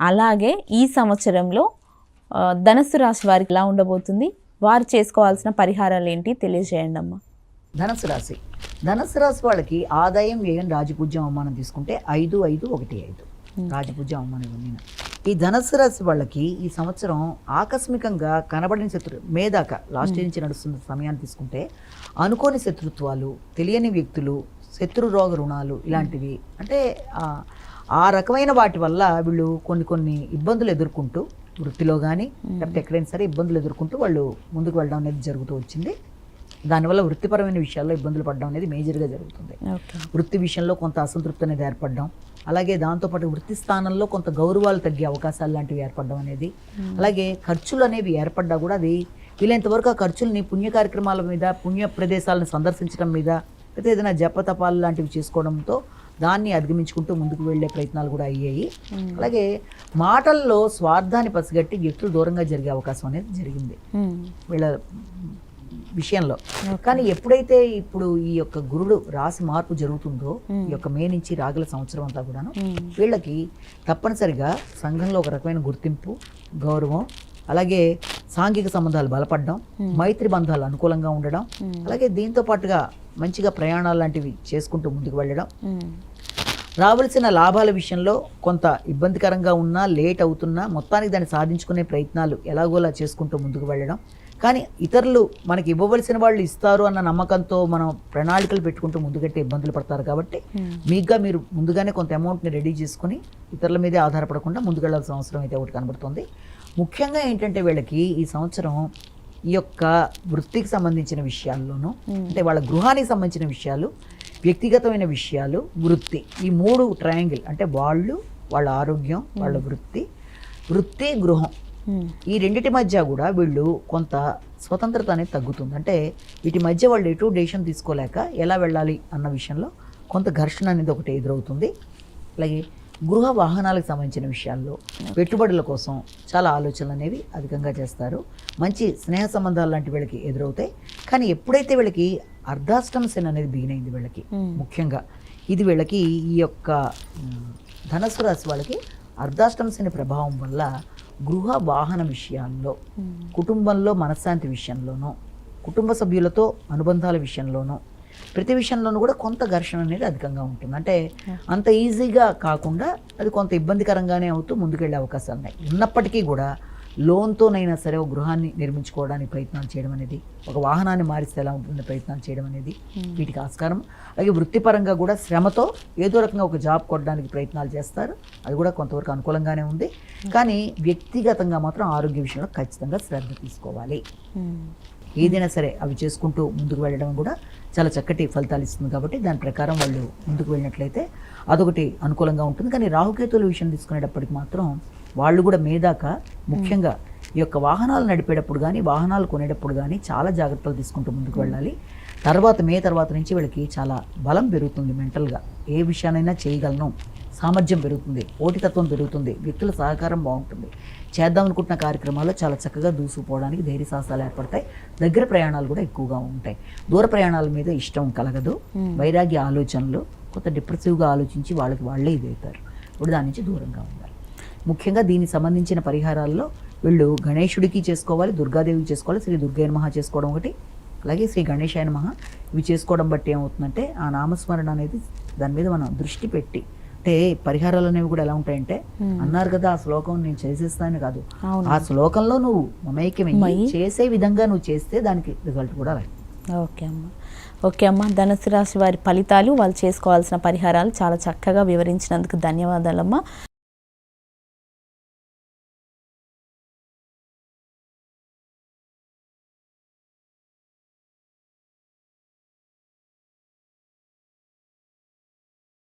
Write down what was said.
అలాగే ఈ సంవత్సరంలో ధనస్సు రాశి వారికి ఎలా ఉండబోతుంది? వారు చేసుకోవాల్సిన పరిహారాలు ఏంటి? తెలియజేయండి అమ్మా. ధనస్సు రాశి. ధనస్సు రాశి వాళ్ళకి ఆదాయం వ్యయం రాజపూజ్యం అవమానం తీసుకుంటే ఐదు ఐదు ఒకటి ఐదు. రాజపూజ్యం అవమానం ఇవన్నీ ఈ ధనస్సు రాశి వాళ్ళకి ఈ సంవత్సరం ఆకస్మికంగా కనబడిన శత్రు మేదాక లాస్ట్ నుంచి నడుస్తున్న సమయాన్ని తీసుకుంటే అనుకోని శత్రుత్వాలు తెలియని వ్యక్తులు శత్రు రోగ రుణాలు ఇలాంటివి అంటే ఆ- రకమైన వాటి వల్ల వీళ్ళు కొన్ని కొన్ని ఇబ్బందులు ఎదుర్కొంటూ వృత్తిలో కానీ లేకపోతే ఎక్కడైనా సరే ఇబ్బందులు ఎదుర్కొంటూ వాళ్ళు ముందుకు వెళ్ళడం అనేది జరుగుతూ వచ్చింది. దానివల్ల వృత్తిపరమైన విషయాల్లో ఇబ్బందులు పడడం అనేది మేజర్గా జరుగుతుంది. వృత్తి విషయంలో కొంత అసంతృప్తి అనేది ఏర్పడడం అలాగే దాంతోపాటు వృత్తి స్థానంలో కొంత గౌరవాలు తగ్గే అవకాశాలు లాంటివి ఏర్పడడం అనేది అలాగే ఖర్చులు అనేవి ఏర్పడ్డా కూడా అది వీలైనంత వరకు ఆ ఖర్చుల్ని పుణ్య కార్యక్రమాల మీద పుణ్య ప్రదేశాలను సందర్శించడం మీద లేకపోతే ఏదైనా జపతపాలు లాంటివి చేసుకోవడంతో దాన్ని అధిగమించుకుంటూ ముందుకు వెళ్ళే ప్రయత్నాలు కూడా అయ్యాయి. అలాగే మాటల్లో స్వార్థాన్ని పసిగట్టి వ్యక్తులు దూరంగా జరిగే అవకాశం అనేది జరిగింది. వీళ్ళ విషయంలో. కానీ ఎప్పుడైతే ఇప్పుడు ఈ యొక్క గురుడు రాశి మార్పు జరుగుతుందో ఈ యొక్క మే నుంచి రాగల సంవత్సరం అంతా కూడాను వీళ్ళకి తప్పనిసరిగా సంఘంలో ఒక రకమైన గుర్తింపు గౌరవం అలాగే సాంఘిక సంబంధాలు బలపడడం మైత్రి బంధాలు అనుకూలంగా ఉండడం అలాగే దీంతో పాటుగా మంచిగా ప్రయాణాలు లాంటివి చేసుకుంటూ ముందుకు వెళ్ళడం. రావలసిన లాభాల విషయంలో కొంత ఇబ్బందికరంగా ఉన్నా లేట్ అవుతున్నా మొత్తానికి దాన్ని సాధించుకునే ప్రయత్నాలు ఎలాగోలా చేసుకుంటూ ముందుకు వెళ్ళడం. కానీ ఇతరులు మనకి ఇవ్వవలసిన వాళ్ళు ఇస్తారు అన్న నమ్మకంతో మనం ప్రణాళికలు పెట్టుకుంటూ ముందుకెట్టే ఇబ్బందులు పడతారు కాబట్టి మీకుగా మీరు ముందుగానే కొంత అమౌంట్ని రెడీ చేసుకుని ఇతరుల మీదే ఆధారపడకుండా ముందుకెళ్ళాల్సిన అవసరం అయితే ఒకటి కనబడుతుంది. ముఖ్యంగా ఏంటంటే వీళ్ళకి ఈ సంవత్సరం యొక్క వృత్తికి సంబంధించిన విషయాల్లోనూ అంటే వాళ్ళ గృహానికి సంబంధించిన విషయాలు వ్యక్తిగతమైన విషయాలు వృత్తి. ఈ మూడు ట్రయాంగిల్ అంటే వాళ్ళు వాళ్ళ ఆరోగ్యం వాళ్ళ వృత్తి వృత్తి గృహం. ఈ రెండిటి మధ్య కూడా వీళ్ళు కొంత స్వతంత్రత అనేది తగ్గుతుంది. అంటే వీటి మధ్య వాళ్ళు ఎటు డెసిషన్ తీసుకోలేక ఎలా వెళ్ళాలి అన్న విషయంలో కొంత ఘర్షణ అనేది ఒకటి ఎదురవుతుంది. అలాగే గృహ వాహనాలకు సంబంధించిన విషయాల్లో పెట్టుబడుల కోసం చాలా ఆలోచనలు అనేవి అధికంగా చేస్తారు. మంచి స్నేహ సంబంధాలు లాంటి వీళ్ళకి ఎదురవుతాయి. కానీ ఎప్పుడైతే వీళ్ళకి అర్ధాష్టమ శని అనేది బిగినైంది వీళ్ళకి ముఖ్యంగా ఇది వీళ్ళకి ఈ యొక్క ధనస్సు రాశి వాళ్ళకి అర్ధాష్టమ శని ప్రభావం వల్ల గృహ వాహన విషయాల్లో కుటుంబంలో మనశ్శాంతి విషయంలోనూ కుటుంబ సభ్యులతో అనుబంధాల విషయంలోనూ ప్రతి విషయంలోనూ కూడా కొంత ఘర్షణ అనేది అధికంగా ఉంటుంది. అంటే అంత ఈజీగా కాకుండా అది కొంత ఇబ్బందికరంగానే అవుతూ ముందుకెళ్ళే అవకాశాలు ఉన్నాయి ఉన్నప్పటికీ కూడా లోన్తోనైనా సరే ఒక గృహాన్ని నిర్మించుకోవడానికి ప్రయత్నాలు చేయడం అనేది ఒక వాహనాన్ని మారిస్తే ఎలా ఉంటుంది ప్రయత్నాలు చేయడం అనేది వీటికి ఆస్కారం. అలాగే వృత్తిపరంగా కూడా శ్రమతో ఏదో రకంగా ఒక జాబ్ కొట్టడానికి ప్రయత్నాలు చేస్తారు. అది కూడా కొంతవరకు అనుకూలంగానే ఉంది. కానీ వ్యక్తిగతంగా మాత్రం ఆరోగ్య విషయంలో ఖచ్చితంగా శ్రద్ధ తీసుకోవాలి. ఏదైనా సరే అవి చేసుకుంటూ ముందుకు వెళ్ళడం కూడా చాలా చక్కటి ఫలితాలు ఇస్తుంది కాబట్టి దాని ప్రకారం వాళ్ళు ముందుకు వెళ్ళినట్లయితే అదొకటి అనుకూలంగా ఉంటుంది. కానీ రాహుకేతుల విషయం తీసుకునేటప్పటికి మాత్రం వాళ్ళు కూడా మేదాక ముఖ్యంగా ఈ యొక్క వాహనాలు నడిపేటప్పుడు కానీ వాహనాలు కొనేటప్పుడు కానీ చాలా జాగ్రత్తలు తీసుకుంటూ ముందుకు వెళ్ళాలి. తర్వాత మే తర్వాత నుంచి వీళ్ళకి చాలా బలం పెరుగుతుంది మెంటల్గా ఏ విషయానైనా చేయగలను. సామర్థ్యం పెరుగుతుంది. పోటీతత్వం పెరుగుతుంది. వ్యక్తుల సహకారం బాగుంటుంది. చేద్దాం అనుకుంటున్న కార్యక్రమాల్లో చాలా చక్కగా దూసుకుపోవడానికి ధైర్య సాహసాలు ఏర్పడతాయి. దగ్గర ప్రయాణాలు కూడా ఎక్కువగా ఉంటాయి. దూర ప్రయాణాల మీద ఇష్టం కలగదు. వైరాగ్య ఆలోచనలు కొంత డిప్రెసివ్గా ఆలోచించి వాళ్ళకి వాళ్ళే ఇదవుతారు ఇప్పుడు దాని నుంచి దూరంగా ఉండాలి. ముఖ్యంగా దీనికి సంబంధించిన పరిహారాల్లో వీళ్ళు గణేశుడికి చేసుకోవాలి దుర్గాదేవికి చేసుకోవాలి శ్రీ దుర్గయ్య మహా చేసుకోవడం ఒకటి అలాగే శ్రీ గణేశాయన మహా ఇవి చేసుకోవడం బట్టి ఏమవుతుందంటే ఆ నామస్మరణ అనేది దాని మీద మనం దృష్టి పెట్టి అంటే పరిహారాలు అనేవి కూడా ఎలా ఉంటాయంటే అన్నారు కదా ఆ శ్లోకం నేను చేసేస్తాను కాదు. ఆ శ్లోకంలో నువ్వు మమైక్యమయ్యి మయి. చేసే విధంగా నువ్వు చేస్తే దానికి రిజల్ట్ కూడా రాయి. ఓకే అమ్మ. ఓకే అమ్మ. ధనుసు రాశి వారి ఫలితాలు వాళ్ళు చేసుకోవాల్సిన పరిహారాలు చాలా చక్కగా వివరించినందుకు ధన్యవాదాలమ్మా.